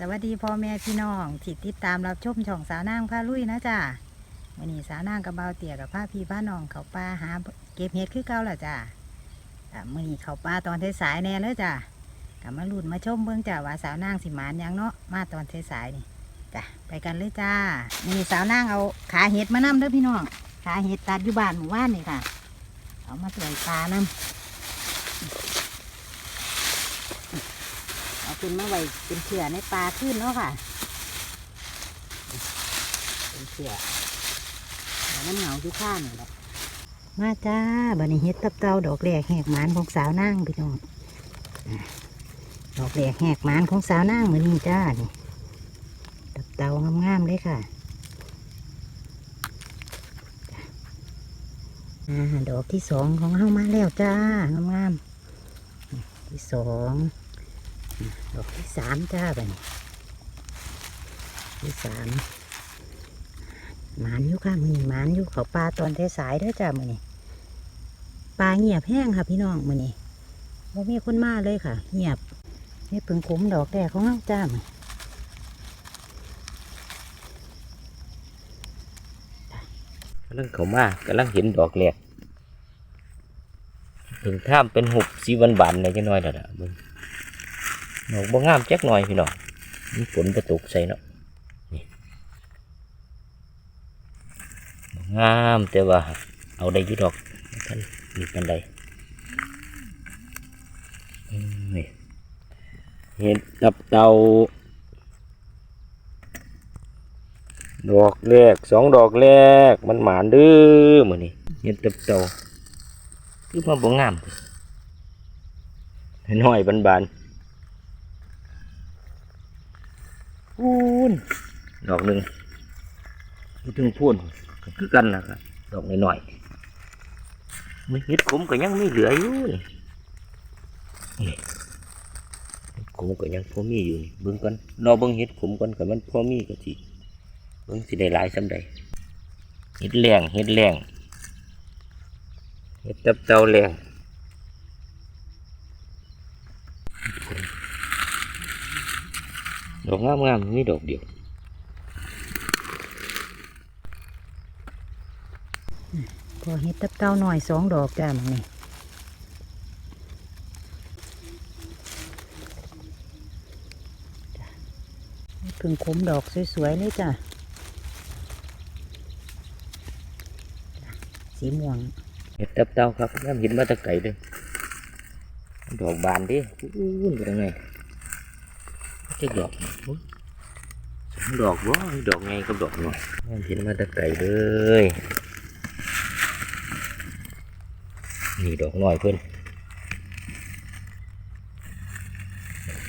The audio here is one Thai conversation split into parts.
สวัสดีพ่อแม่พี่น้องที่ติดตามรับชมช่องสาวนางพาลุยนะจ้ะวันนี้สาวนางกับเบาเตี่ยกับผ้าพี่ผ้าน้องเขาป่าหาเก็บเห็ดคือเก่าล่ะจ้ะอะมื่อนี้เขาป่าตอนสายแน่เลยจ้ะกับมาลุ้นมาชมเบิ่งจ้ะว่าสาวนางสิมานยังเนาะมาตอนสายนี่จ้ะไปกันเลยจ้านี่สาวนางเอาขาเห็ดมานำเด้อพี่น้องขาเห็ดตัดอยู่บ้านหมู่บ้านนี่ค่ะ เอามาตรวจตานำเอา ขึ้นมาไว้เป็นเสือในปลาขึ้นเนาะค่ะ เป็นเสือแล้วมันเหงาอยู่ข้างนี่แหละมาจ้าบันนี้เฮ็ดตับเต่าดอกแรกแหกหมานของสาวนั่งพี่น้องอะดอกแรกแหกหมานของสาวนั่งเหมือนี้จ้านี่ตับเต่างามๆเลยค่ะอดอกที่สองของเฮามาแล้วจ้างามๆที่สอง ดอกที่สามจ้าไปที่สามหมานอยู่ค่ะมือนี้หมานอยู่เขาปลาตอนสายด้อจ้ามือนี้ปลาเงียบแห้งค่ะ พี่น้องมือนี้ว่ามีคนมาเลยค่ะ เงียบนี่เพิ่งคุ้มดอกแรกของเราจ้ามือกำลังเขามากำลังเห็นดอกแรกถึงท่ามเป็นหุบสีวันบานในจังน้อยแล้วล่ะมึง ดอกบ่งามจักหน่อยพี่น้องมีฝนประตกใส่เนาะนี่งามแต่ว่า เอาได้อยุดอกท่านมีปันใดอืมนี่เห็ดตับเตาดอกแรกสองดอกแรกมันหมานเด้อมือนี้เห็นติบโตคือมาบ่งามน้อยบานๆ นดอกหนึ่งอยู่ถึงพูนก็คือกันนะครับดอกน้อยๆมันเห็ดขมก็ยังไม่เหลืออยู่นี่นี่เห็ดขมก็ยังพอมีอยู่นี่เบิ่งกันรอเบิ่งเห็ดขมกันกับมันพอมีก็สิเบิ่งสิได้หลายสำใดเฮ็ดแรงเฮ็ดแรงเฮ็ดตับเตาแรง ดอกงามงามๆมีดอกเดียวพอเฮ็ดตับเต่าหน่อยสองดอกจ้ามันนี่นี่เพิ่งคุ้มดอกสวยๆเลยจ้าสีม่วงเฮ็ดตับเตาครับงามเห็นมาแตะไกลเด้อดอกบานเดิอู้นเป็นไง จะดอกอุ๊ยสองดอกบ่มีดอกไงกับดอกน้อยงามเห็นมาแตะไกลเลยนี่ดอกน้อยเพิ่น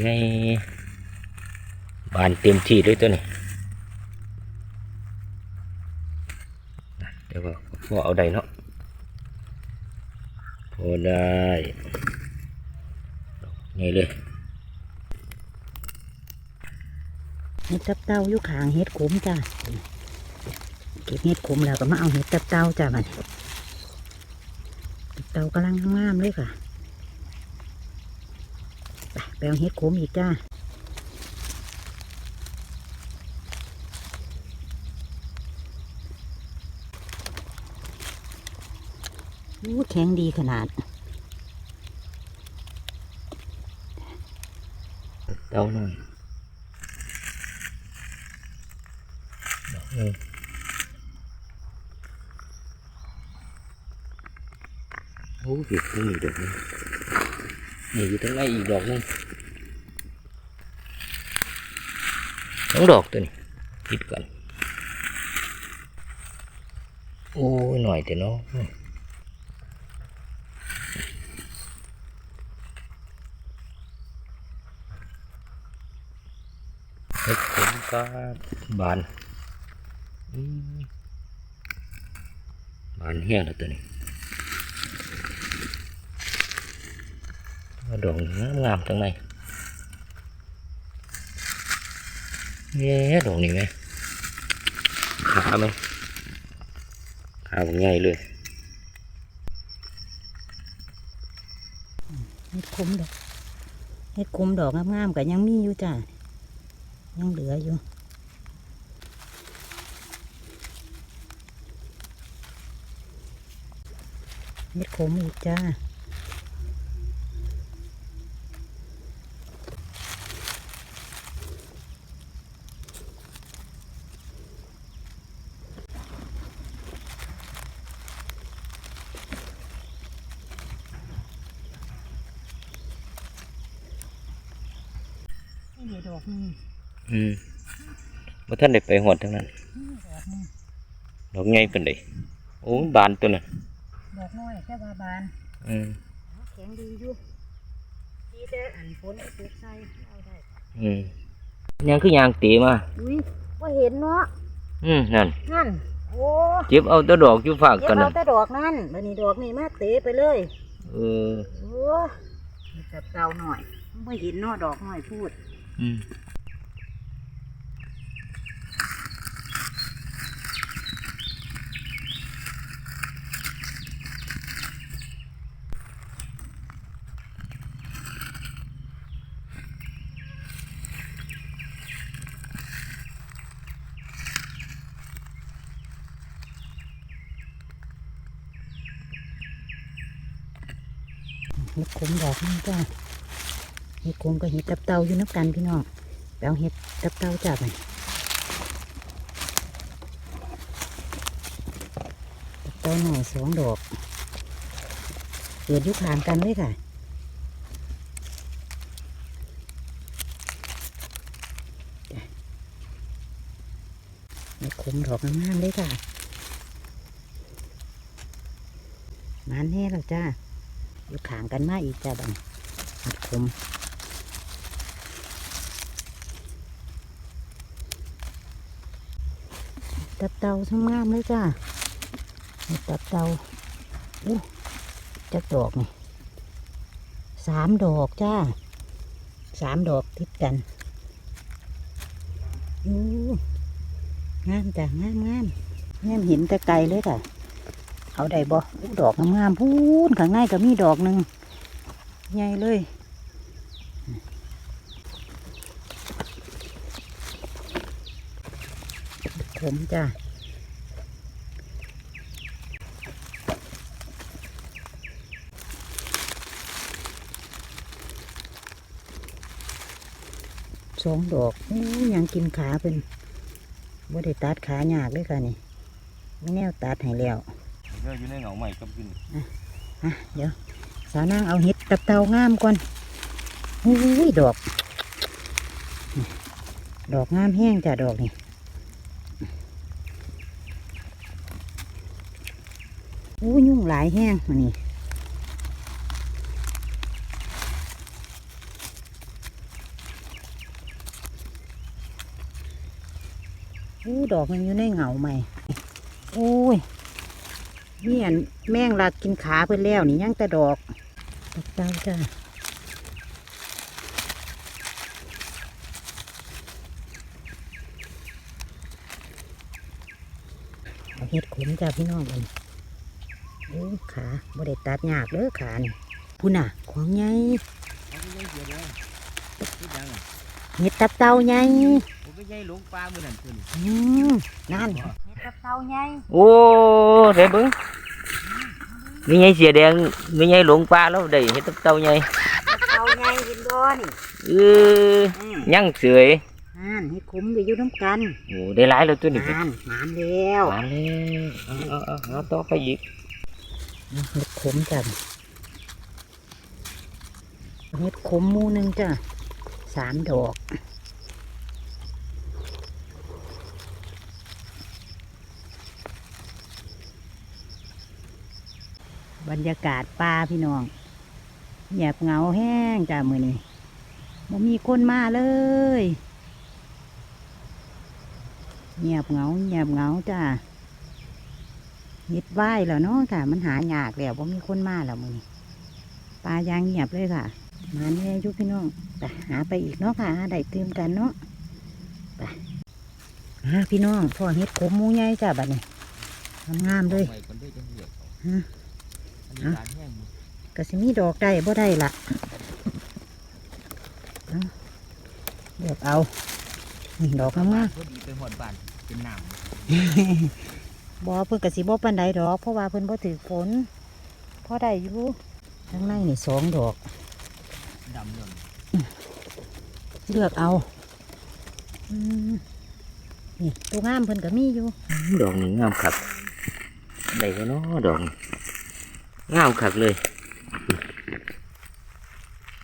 ไงบานเต็มที่เลยตัวนี้น่ะเดี๋ยวก็พอเอาได้เนาะพอได้ไงเลย เฮ็ดตับเต่าอยู่ขางเฮ็ดขมจ้าเก็บเฮ็ดขมแล้วก็มาเอาเฮ็ดตับเต่าจ้ามันตับเต่ากำลังงามเลยค่ะไปเอาเฮ็ดขมอีกจ้าอู้แข็งดีขนาดเต้าหน่อย ดอกหนึ่งโอ้ผิดนี่ดอกหนึงนี่อยู่ตรงไหนอี บานอืมบานแห้งแล้วตัวนี้ว่าดอกงามงามๆจังไหนเย้ดอกนี้ไหมขาไหมขาผมใหญ่เลยเฮ็ดขมดอกเฮ็ดคุ้มดอกงามๆก็ยังมีอยู่จ้ะยังเหลืออยู่ เฮ็ดขมอีกจ้านี่ดอกนึงอืมบ่ท่านได้ไปหอดทั้งนั้น ดอกนึงดอกใหญ่เป็นไดโอ้ยบานตัวน่ะดอกน้อย แค่บาบานอืมแข็งดีอยู่ดีแต่อันฝนตกใส่เอาได้อืมยังคือยางตีมาอุ้ยว่าเห็นเนาะอืมนั่นนั่นโอ้เจ็บเอาแตะดอกอยู่ฝากเก็กันบเอานั่นแต่ดอกนั่นบัดนี้ดอกนี่มาเตะไปเลยเออโอ้มีแต่เตาหน่อยไม่เห็นเนาะดอกหน่อยพูด ห็ดขมดอกนี่จ้าเห็ดขมกับเห็ดตับเตาอยู่นับกันพี่น้องแปลวเห็ดตับเตาจับไปตับเตาหน่อยสองดอก เกิดยุคห่างกันเลยค่ะจ้ะเห็ดขมดอกงามๆเลยค่ะมานแน่แล้วจ้า อยู่ขางกันมาอีกจ้าบังหัดคมตับเตาทั้งงามเลยจ้าตับเตาอู้จักดอกนี่สามดอกจ้าสามดอกติดกันอู้งามจ้างามงามงามเห็นแต่ไกลเลยค่ะ เอาได้บ่อู้ดอกงามๆพูนข้างในก็มีดอกหนึ่งใหญ่เลยผมจ้ะสองดอกอู้ยังกินขาเป็นบ่ได้ตัดขาหยากเลยค่ะนี่ไม่แนวตัดให้แล้ว เดี๋ยวอยู่ในเหงาใหม่กับขึ้นเดี๋ยวสาวนางเอาเห็ดตับเตางามก่อนอุ้ยดอก ดอกงามแห้งจ้ะดอกนี่อู้ยุ่งหลายแห้งอันนี่อู้ดอกมันอยู่ในเหงาใหม่โอ้ย นี่อันแม่งลัดกินขาเพื่อนแล้วนี่ยังแต่ดอกดอกเจ้าจ้าเอาเห็ดขมจ้าพี่น้องมันโอ้ขาบ่ได้ตัดยากเด้อขานี่พุ่นน่ะ ของใหญ่เห็ดตับเต่าใหญ่ผมก็ใหญ่หลงปลามือนั่นตัวนี้อืมนั่น เห็ดตับเต่าใหญ่โอ้เดี๋ยวเบิ้งมีไงเสียแดงมีไงหลงปลาแล้วได้เห็ดตับเต่าใหญ่ตับเต่าใหญ่เห็นบ่นี่เอออืมยังเสยนั่นเห็ดขมไปอยู่น้ำกันโอ้ได้หลายแล้วตัวนี้นั่นหมานแล้วมาแล้วเอาเอาเอาเอาต่อไปอีกเห็ดขมจ้ะเห็ดขมหมูหนึ่งจ้ะสามดอก บรรยากาศป่าพี่น้องเงียบเหงาแห้งจ้ะมือนี้บ่มีคนมาเลยเงียบเหงาเงียบเหงาจ้ะเฮ็ดไหวแล้วเนาะค่ะ มันหายากแล้วว่ามีคนมาแล้วมือนี้ปลายางเงียบเลยค่ะมาแน่ยุพี่น้องไปหาไปอีกเนาะค่ะหาได้เติมกันเนาะไปพี่น้องพ่อเฮ็ดขมมูใหญ่จ้ะบัดนี้งามเลยฮะ อันนี้บานแห้งก็สิมีดอกได้บ่ได้ละเลือกเอานี่ดอกงามพอดีไปหอดบ้านเป็นน้ๆบ่เพิ่นก็สิบ่ปานใดดอก เพราะว่าเพิ่นบ่ถือฝนพอได้อยู่ข้างในนี่สองดอกำดำเลยเลือกเอาอืมนี่ตัวงามเพิ่นก็มีอยู่ ดอกนี้งามคักได้ก็เนาะดอกนี้ งามคักเลย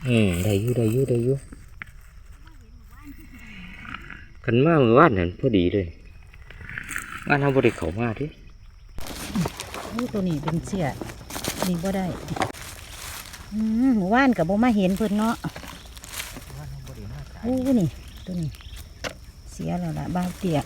อืมได้อยู่ได้อยู่ได้อยู่กันมาเมื่อวานนั่นพอดีเลยบ้านเราบริเขามาเดิโอ้ตัวนี้เป็นเสียนี่บ่ได้อืมหมู่บ้านกับบ่มาเห็นเพิ่นเนาะบ้านเราบริมาขายโอ้นี่ตัวนี้ เสียแล้วล่ะบ้านเตีย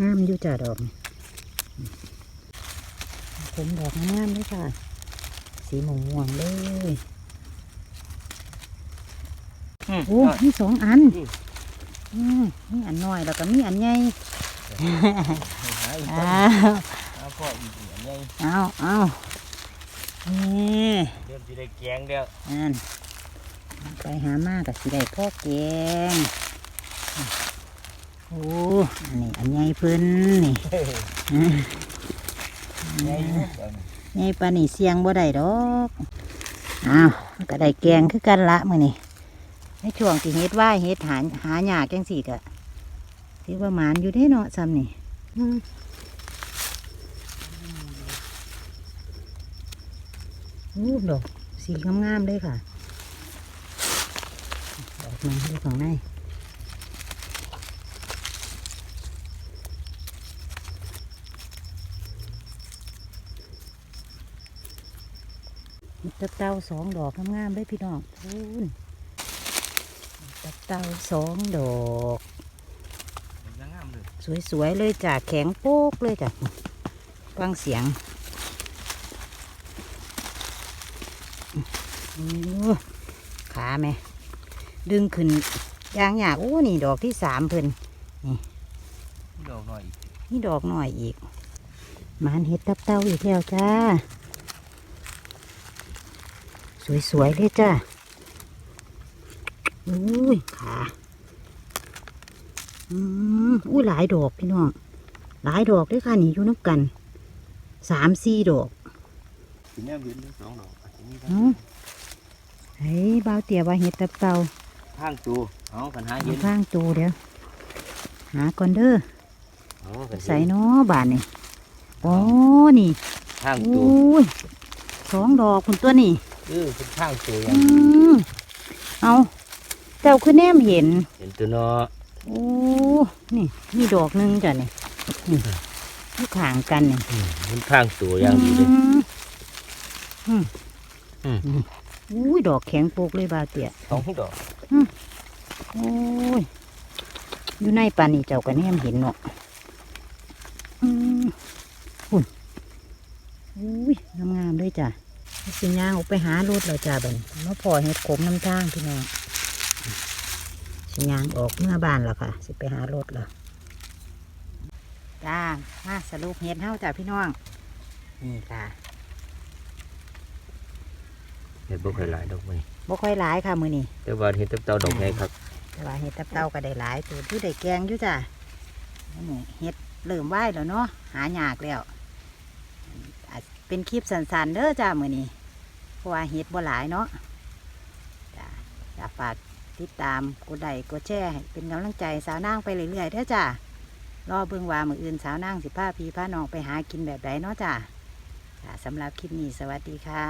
งามอยู่จ้าดอกนี่ผมดอกงามเลยค่ะ สีม่วงๆเลยโอ้มีสองอันอืมมีอันน้อยแล้วก็มีอันใหญ่หาอีกอ้าวเอาพ่ออีกอันใหญ่เอาเอานี่เริ่มจะได้แกงแล้วอันไปหามากับสิได้พ่อแกง โอ้อันนี้อันใหญ่เพิ่นนี่อืมใหญ่อยู่เดี๋ยวนี้ใหญ่ปานนี่เสียงบ่ได้ดอกอ้าวมันก็ได้แกงคือกันละมื้อนี้ในช่วงที่เฮ็ดว่ายเฮ็ดหาหาหยากจังสี่ก็ถือว่าหมานอยู่ได้เนาะซ้ำนี่อืมโอ้ดอกสีงามๆเลยค่ะดอกหนึงดูของใน ตะเต้าสองดอกงามๆเลยพี่น้องพูนตะเต้าสองดอกมันจะงามเลยสวยๆเลยจ้ะแข็งโป๊กเลยจ้ะฟังเสียงโอ้ขาแม่ดึงขึ้นยางอยากโอ้นี่ดอกที่สามเพิ่นดอกหน่อยนี่ดอกหน่อยอีกหมานเห็ดตับเต้าอีกแล้วจ้า สวยๆเลยจ้าอุ้ยขาอืมอุ้ยหลายดอกพี่น้อง หลายดอกด้วยค่ะนี่อยู่น้ำกัน สามสี่ดอกสีแนมเห็นทั้งสองดอกอาจจะมีเอ้าเฮ้ยบ่าวเตี๋ยว่าเห็ดตับเต้าข้างตัวเอาปัญหาเอาเย็นข้างตูเดี๋ยว หาก่อนเด้อเอากันใส่เนาะบานนี่โอ้นี่ข้างโอตัว้ยสองดอกคุณตัวนี่เออเป็นข้างตัวออืย่างดีมเอาเจ้าคือแนมเห็น เห็นตัวเนาะโอ้นี่มีดอกหนึงจ้ะนี่นี่ที่ขางกันนี่อืมเป็นข้างตัวอย่างดีเลยอืมอืมอืมนี่อุ้ยดอกแข็งโปกเลยบาวเตี่ยสองดอกโอ้ยอยู่ในปานนี่เจ้าก็แนมเห็นเนาะอืมหุ่นอุ้ยงามๆเลยจ้ะ สิย่างออกไปหารถแล้วจ้าบัดนมาพอเห็ดขมน้ำทางพี่น้องสิย่างออกเมื่อบ้านแล้วค่ะ สิไปหารถแล้วจ้ามาสรุปเห็ดเฮาจ้าพี่น้อง นี่ค่ะเห็นบ่ค่อยหลายดอกมันบ่ค่อยหลายค่ะมือนี้แต่ว่าเห็นเต่าๆดอกใหญ่ครับ แต่ว่าเห็ดตับเต้าก็ได้หลายตัวที่ได้แกงอยู่จ้ะนี่เห็ดเริ่มไหวแล้วเนาะหายากแล้วอาจ เป็นคลิปสั้นๆเด้อจ้ามือนี้เพราะว่าเห็ดบ่หลายเนาะจ้าจะฝากติดตามกดไลค์กดแชร์เป็นกำลังใจสาวนางไปเรื่อยๆเด้อจ้ารอเบื้องว่ามืออื่นสาวนางสิผ้าพีผ้านองไปหากินแบบใดเนาะจ้าจ้าสำหรับคลิปนี้สวัสดีค่ะ